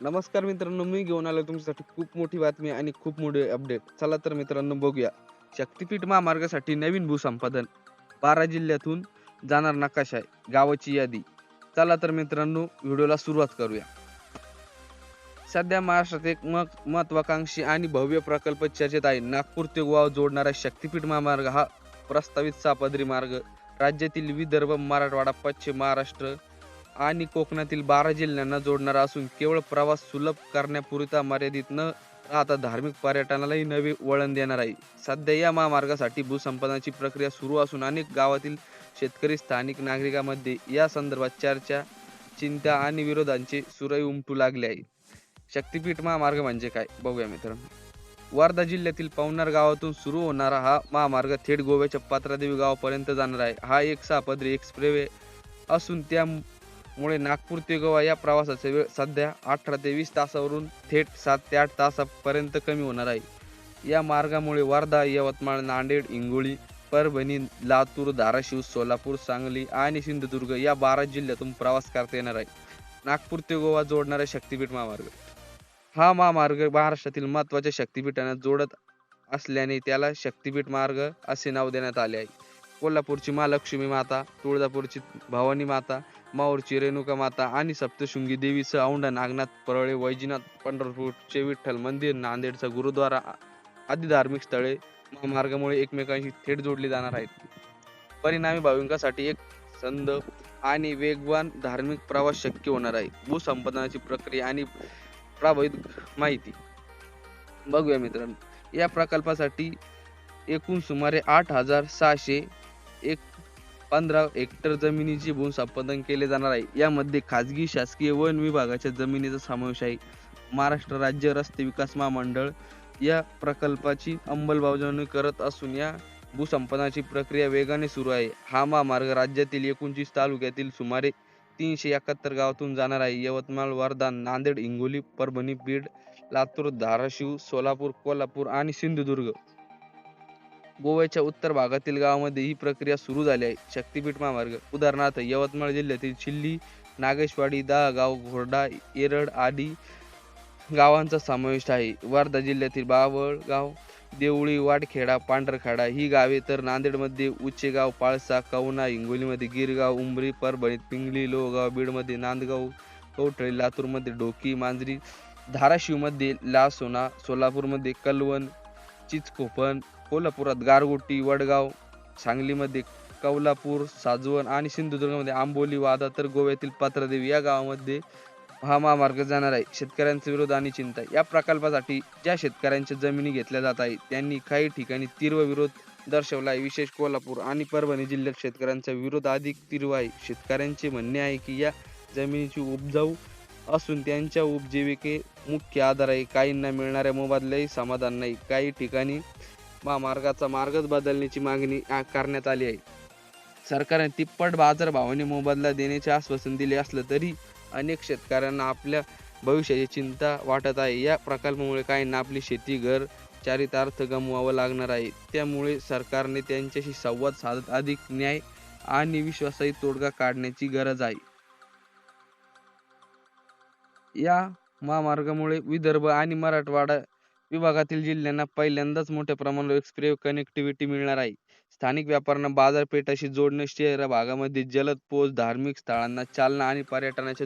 नमस्कार मित्रांनो मी घेऊन आलो तुमच्यासाठी खूप मोठी बातमी आणि खूप मोठे अपडेट चला तर मित्रांनो बघूया. शक्तीपीठ महामार्गासाठी नवीन भूसंपादन. बारा जिल्ह्यातून जाणार नकाशा आहे गावाची यादी. चला तर मित्रांनो व्हिडिओला सुरुवात करूया. सध्या महाराष्ट्रात एक मग महत्वाकांक्षी आणि भव्य प्रकल्प चर्चेत आहे. नागपूर ते गोवा जोडणारा शक्तीपीठ महामार्ग हा प्रस्तावित सापदरी मार्ग. राज्यातील विदर्भ मराठवाडा पश्चिम महाराष्ट्र आणि कोकणातील बारा जिल्ह्यांना जोडणारा असून केवळ प्रवास सुलभ करण्यापुरता मर्यादित न राहता धार्मिक पर्यटनालाही नवे वळण देणार आहे. सध्या या महामार्गासाठी भूसंपादनाची प्रक्रिया सुरू असून अनेक गावातील शेतकरी स्थानिक नागरिकांमध्ये या संदर्भात चर्चा चिंता आणि विरोधांचे सुरई उमटू लागले आहे. शक्तीपीठ महामार्ग म्हणजे काय? बघूया मित्रांनो. वर्धा जिल्ह्यातील पवनार गावातून सुरू होणारा हा महामार्ग थेट गोव्याच्या पात्रादेवी गावापर्यंत जाणार आहे. हा एक सापदरी एक्सप्रेवे असून त्या मुळे नागपूर ते गोवा या प्रवासाचा वेळ सध्या अठरा ते वीस तासावरून थेट सात ते आठ तासापर्यंत कमी होणार आहे. या मार्गामुळे वर्धा यवतमाळ नांदेड हिंगोली परभणी लातूर धाराशिव सोलापूर सांगली आणि सिंधुदुर्ग या बारा जिल्ह्यातून प्रवास करता येणार आहे. नागपूर ते गोवा जोडणारा शक्तीपीठ महामार्ग. हा महामार्ग महाराष्ट्रातील महत्त्वाच्या शक्तीपीठांना जोडत असल्याने त्याला शक्तीपीठ मार्ग असे नाव देण्यात आले आहे. कोल्हापूरची महालक्ष्मी माता तुळजापूरची भवानी माता माऊरची रेणुका माता आणि सप्तशृंगी देवीचं औंढा नागनाथ परळे वैजनाथ पंढरपूरचे विठ्ठल मंदिर नांदेडचा गुरुद्वारा आदी धार्मिक स्थळे महामार्गामुळे एकमेकांशी थेट जोडली जाणार आहेत. परिणामी भाविकांसाठी एक संद आणि वेगवान धार्मिक प्रवास शक्य होणार आहे. भूसंपादनाची प्रक्रिया आणि प्रभावित माहिती. बघूया मित्रांनो या प्रकल्पासाठी एकूण सुमारे आठ हजार सहाशे एक पंधरा हेक्टर जमिनीचे भूसंपादन केले जाणार आहे. यामध्ये खाजगी शासकीय वन विभागाच्या जमिनीचा समावेश आहे. महाराष्ट्र राज्य रस्ते विकास महामंडळ या प्रकल्पाची अंमलबजावणी करत असून या भूसंपादनाची प्रक्रिया वेगाने सुरू आहे. हा महामार्ग राज्यातील एकोणतीस तालुक्यातील सुमारे तीनशे एकाहत्तर गावातून जाणार आहे. यवतमाळ वर्धा नांदेड हिंगोली परभणी बीड लातूर धाराशिव सोलापूर कोल्हापूर आणि सिंधुदुर्ग. गोव्याच्या उत्तर भागातील गावामध्ये ही प्रक्रिया सुरू झाली आहे. शक्तीपीठ महामार्ग उदाहरणार्थ यवतमाळ जिल्ह्यातील चिल्ली नागेशवाडी दहागाव घोरडा येरड आदी गावांचा समावेश आहे. वर्धा जिल्ह्यातील बावळगाव देवळी वाडखेडा पांढरखेडा ही गावे तर नांदेडमध्ये उच्चेगाव पाळसा कवना हिंगोलीमध्ये गिरगाव उंबरी परभणीत पिंगली लोहगाव बीडमध्ये नांदगाव कवठळी लातूरमध्ये ढोकी मांजरी धाराशिवमध्ये लासोना सोलापूरमध्ये कलवण चिचकोपण कोल्हापुरात गारगोटी वडगाव सांगलीमध्ये कौलापूर साजवण आणि सिंधुदुर्गमध्ये आंबोली वादा तर गोव्यातील पात्रदेवी या गावामध्ये हा महामार्ग जाणार आहे. शेतकऱ्यांचा विरोध आणि चिंता या प्रकल्पासाठी ज्या शेतकऱ्यांच्या जमिनी घेतल्या जात आहे त्यांनी काही ठिकाणी तीव्र विरोध दर्शवला आहे. विशेष कोल्हापूर आणि परभणी जिल्ह्यात शेतकऱ्यांचा विरोध अधिक तीव्र आहे. शेतकऱ्यांचे म्हणणे आहे की या जमिनीची उपजाऊ असून त्यांच्या उपजीविके मुख्य आधार आहे काहींना मिळणाऱ्या मोबदल्याही समाधान नाही. काही ठिकाणी महामार्गाचा मार्गच बदलण्याची मागणी करण्यात आली आहे. सरकारने तिप्पट बाजारभावाने मोबदला देण्याचे आश्वासन दिले असलं तरी अनेक शेतकऱ्यांना आपल्या भविष्याची चिंता वाटत आहे. या प्रकल्पामुळे काहींना आपली शेती घर चारितार्थ गमवावं लागणार आहे. त्यामुळे सरकारने त्यांच्याशी संवाद साधत अधिक न्याय आणि विश्वासाही तोडगा काढण्याची गरज आहे. या महामार्गामुळे विदर्भ आणि मराठवाडा विभागातील जिल्ह्यांना पहिल्यांदाच मोठ्या प्रमाणावर एक्सप्रेस कनेक्टिव्हिटी मिळणार आहे. स्थानिक व्यापाऱ्यांना बाजारपेठाशी जोडणे शहर भागामध्ये जलद पोच धार्मिक स्थळांना चालना आणि पर्यटनाच्या